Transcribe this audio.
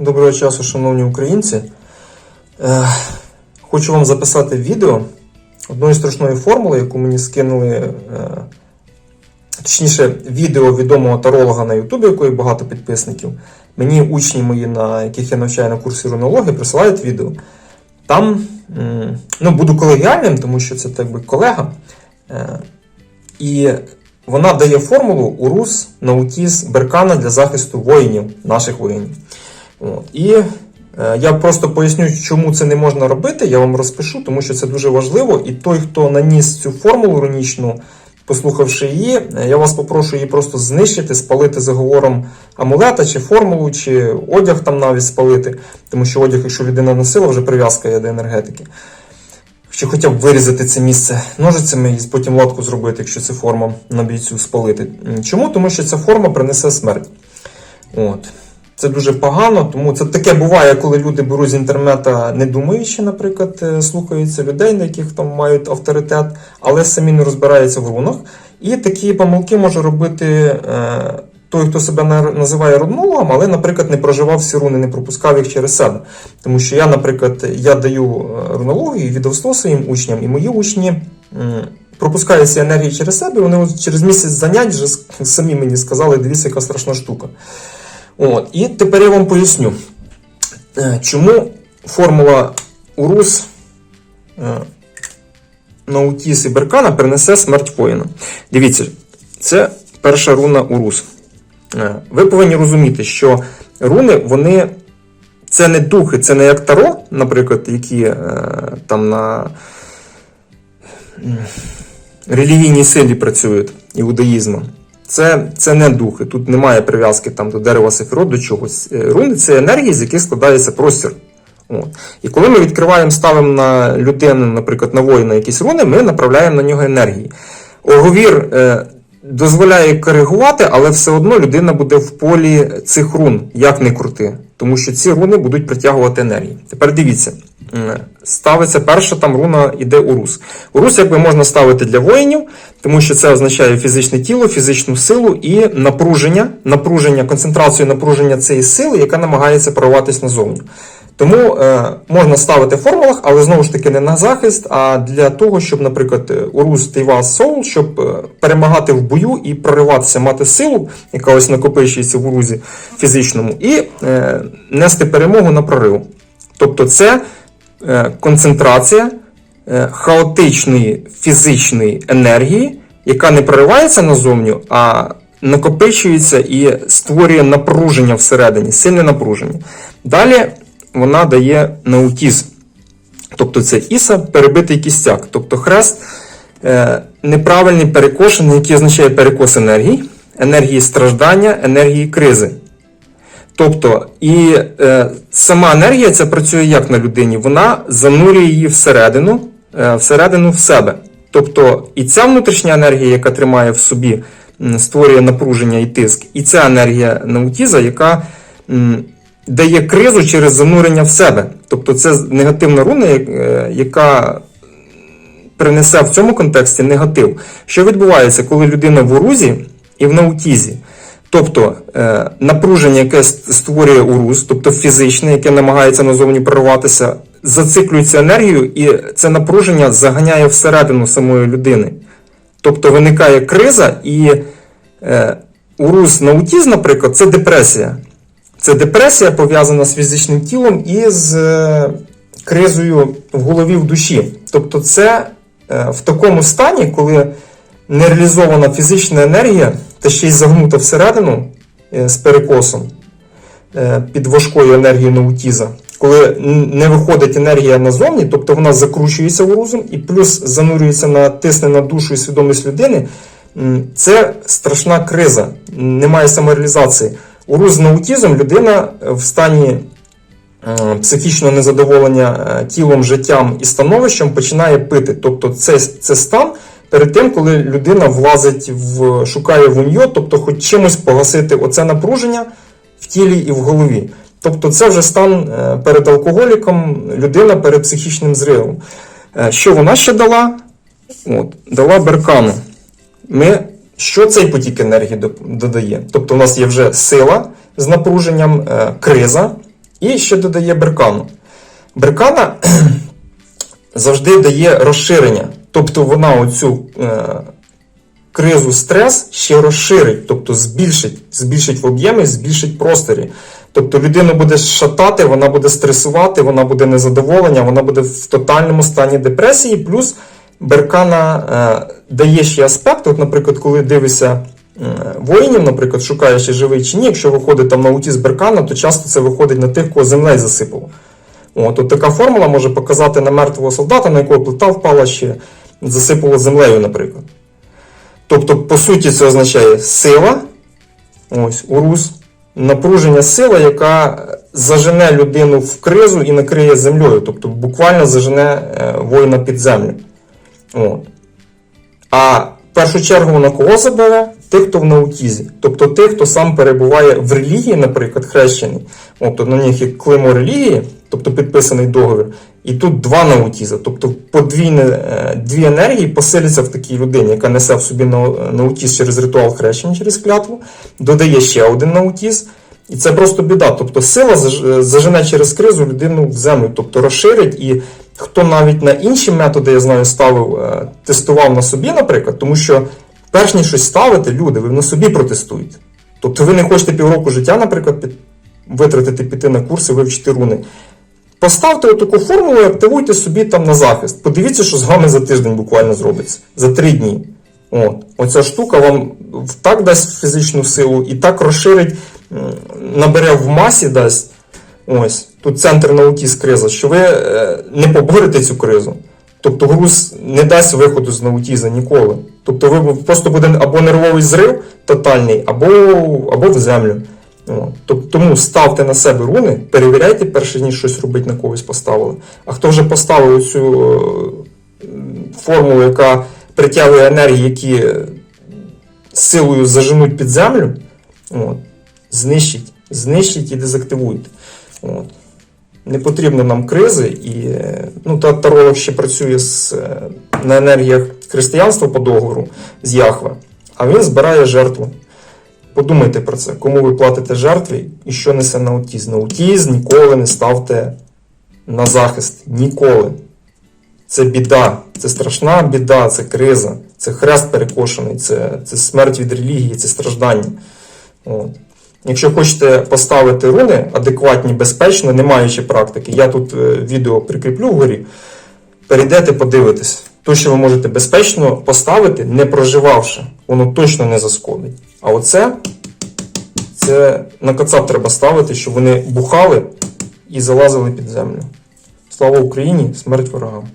Доброго часу, шановні українці. Е, хочу вам записати відео одної страшної формули, яку мені скинули, е, точніше, відео відомого таролога на Ютубі, якої багато підписників. Мені учні мої, на яких я навчаю на курсі рунології, присилають відео. Там ну, буду колегіальним, тому що це так би колега. Е, і вона дає формулу УРУС, Наутіс, Беркана для захисту воїнів, наших воїнів. От. І е, я просто поясню, чому це не можна робити. Я вам розпишу, тому що це дуже важливо. І той, хто наніс цю формулу рунічну, послухавши її, е, я вас попрошу її просто знищити, спалити заговором амулета чи формулу, чи одяг там навіть спалити. Тому що одяг, якщо людина носила, вже прив'язка є до енергетики. Чи хоча б вирізати це місце ножицями і потім латку зробити, якщо це форма на бійцю спалити. Чому? Тому що ця форма принесе смерть. От. Це дуже погано, тому це таке буває, коли люди беруть з інтернету, не думаючи, наприклад, е, слухаються людей, на яких там мають авторитет, але самі не розбираються в рунах. І такі помилки може робити е, той, хто себе називає рунологом, але, наприклад, не проживав всі руни, не пропускав їх через себе. Тому що я, наприклад, я даю е, рунологію, відомство своїм учням, і мої учні. м, Пропускають ці енергії через себе, вони через місяць занять вже самі мені сказали, дивіться, яка страшна штука. От, і тепер я вам поясню, е, чому формула УРУС е, Наутіс і Беркана принесе смерть воїна. Дивіться, це перша руна УРУС. Е, Ви повинні розуміти, що руни, вони. Це не духи, це не як таро, наприклад, які е, там на релігійній силі працюють іудаїзму. Це, це не духи, тут немає прив'язки там, до дерева сефірот, до чогось. Е, Руни це енергії, з яких складається простір. От. І коли ми відкриваємо, ставимо на людину, наприклад, на воїна якісь руни, ми направляємо на нього енергії. Оговір е, дозволяє коригувати, але все одно людина буде в полі цих рун, як не крути. Тому що ці руни будуть притягувати енергії. Тепер дивіться, ставиться перша там руна іде урус. Урус якби можна ставити для воїнів, тому що це означає фізичне тіло, фізичну силу і напруження, напруження, концентрацію напруження цієї сили, яка намагається прорватися назовні. Тому е, можна ставити в формулах, але знову ж таки не на захист, а для того, щоб, наприклад, Урус Тейвас Соул, щоб е, перемагати в бою і прориватися, мати силу, яка ось накопичується в урузі фізичному, і е, нести перемогу на прорив. Тобто це е, концентрація е, хаотичної фізичної енергії, яка не проривається назовню, а накопичується і створює напруження всередині, сильне напруження. Далі вона дає наутізм. Тобто це іса перебитий кістяк. Тобто хрест е, неправильний перекошений, який означає перекос енергії, енергії страждання, енергії кризи. Тобто, і е, сама енергія ця працює як на людині, вона занурює її всередину, е, всередину в себе. Тобто, і ця внутрішня енергія, яка тримає в собі, створює напруження і тиск, і ця енергія наутіза, яка м, дає кризу через занурення в себе. Тобто, це негативна руна, е, яка принесе в цьому контексті негатив. Що відбувається, коли людина в урузі і в наутізі? Тобто е, напруження, яке створює уруз, тобто фізичне, яке намагається назовні прорватися, зациклюється енергією, і це напруження заганяє всередину самої людини. Тобто виникає криза, і е, уруз наутізм, наприклад, це депресія. Це депресія пов'язана з фізичним тілом і з е, кризою в голові в душі. Тобто, це в такому стані, коли нереалізована фізична енергія та ще й загнута всередину е, з перекосом е, під важкою енергією наутіза, коли не виходить енергія назовні, тобто вона закручується урузом і плюс занурюється на тисне на душу і свідомість людини. Це страшна криза, немає самореалізації. Уруз з наутізм людина в стані е, психічного незадоволення е, тілом, життям і становищем починає пити. Тобто це, це стан перед тим, коли людина влазить в шукає вуньо, тобто хоч чимось погасити оце напруження в тілі і в голові. Тобто це вже стан е, перед алкоголіком, людина перед психічним зривом. Е, Що вона ще дала? От, дала беркану. Ми, що цей потік енергії додає? Тобто у нас є вже сила з напруженням, е, криза І ще додає беркану. Беркана завжди дає розширення. Тобто вона оцю е, кризу стрес ще розширить, тобто збільшить, збільшить в об'ємі, збільшить просторі. Тобто людину буде шатати, вона буде стресувати, вона буде незадоволення, вона буде в тотальному стані депресії. Плюс беркана е, дає ще аспект. От, наприклад, коли дивишся е, воїнів, наприклад, шукаєш, чи живий чи ні, якщо виходить там на уті з беркана, то часто це виходить на тих, кого землею засипало. От, от така формула може показати на мертвого солдата, на якого плита впала ще, засипало землею, наприклад. Тобто, по суті, це означає сила, ось урус, напруження сила, яка зажене людину в кризу і накриє землею, тобто буквально зажене е, воїна під землю. От. А в першу чергу на кого забере? Тих, хто в наутізі. Тобто тих, хто сам перебуває в релігії, наприклад, хрещений. От, то на них є климо релігії, тобто підписаний договір. І тут два наутіза. Тобто подвійне, е, дві енергії посиляться в такій людині, яка несе в собі наутіз через ритуал хрещення, через клятву, додає ще один наутіз. І це просто біда. Тобто сила зажене через кризу людину в землю, тобто розширить. І хто навіть на інші методи, я знаю, ставив, е, тестував на собі, наприклад, тому що перш ніж щось ставити, люди, ви на собі протестуєте. Тобто ви не хочете півроку життя, наприклад, під- витратити, піти на курси, вивчити руни. Поставте отаку формулу і активуйте собі там на захист. Подивіться, що з вами за тиждень буквально зробиться, за три дні. От. Оця штука вам так дасть фізичну силу і так розширить, набере в масі дасть. Ось, тут центр науки з криза, що ви е, не поборете цю кризу. Тобто груз не дасть виходу з наутіза ніколи. Тобто ви просто буде або нервовий зрив тотальний, або, або в землю. Тому ставте на себе руни, перевіряйте перше, ніж щось робити, на когось поставили. А хто вже поставив цю е, формулу, яка притягує енергії, які силою заженуть під землю, от, знищить, знищить і дезактивуйте. От. Не потрібно нам кризи, і е, ну, та таролог ще працює з, е, на енергіях християнства по договору з Яхве, а він збирає жертву. Подумайте про це, кому ви платите жертві і що несе наутіз. Наутіз ніколи не ставте на захист. Ніколи. Це біда, це страшна біда, це криза, це хрест перекошений, це, це смерть від релігії, це страждання. От. Якщо хочете поставити руни адекватні, безпечно, не маючи практики, я тут е, відео прикріплю вгорі, перейдете, подивитесь. То, що ви можете безпечно поставити, не проживавши, воно точно не заскодить. А оце це на кацап треба ставити, щоб вони бухали і залазили під землю. Слава Україні! Смерть ворогам!